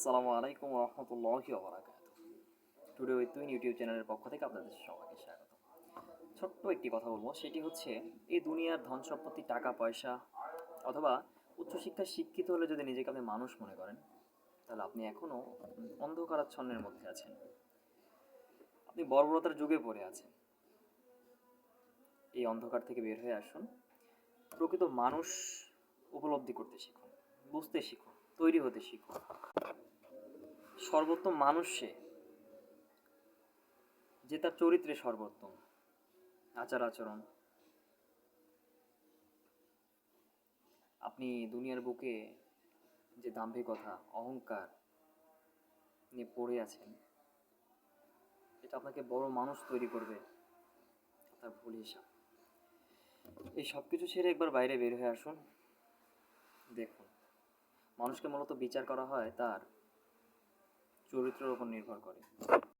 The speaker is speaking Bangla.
আসসালামু আলাইকুম রহমতুল্লাহি ওবরাকাত টুডে উইথ টুইন ইউটিউব চ্যানেলের পক্ষ থেকে আপনাদের সবাইকে স্বাগত। ছোট্ট একটি কথা বলব, সেটি হচ্ছে, এই দুনিয়ার ধন সম্পত্তি, টাকা, পয়সা, অথবা উচ্চশিক্ষায় শিক্ষিত হলে যদি নিজেকে আপনি মানুষ মনে করেন, তাহলে আপনি এখনও অন্ধকারাচ্ছন্নের মধ্যে আছেন। আপনি বর্বরতার যুগে পড়ে আছেন। এই অন্ধকার থেকে বের হয়ে আসুন। প্রকৃত মানুষ উপলব্ধি করতে শিখুন, বুঝতে শিখুন, তৈরি হতে শিখুন। সর্বোত্তম মানুষ সে, যে তার চরিত্রে সর্বোত্তম আচার আচরণ। আপনি দুনিয়ার বুকে যে দাম্ভিকতা, অহংকার নিয়ে পড়ে আছেন, এটা আপনাকে বড় মানুষ তৈরি করবে তার ভুল হিসাব। এই সব কিছু ছেড়ে একবার বাইরে বের হয়ে আসুন, দেখুন। মানুষকে মূলত বিচার করা হয় তার চরিত্রের উপর নির্ভর করে।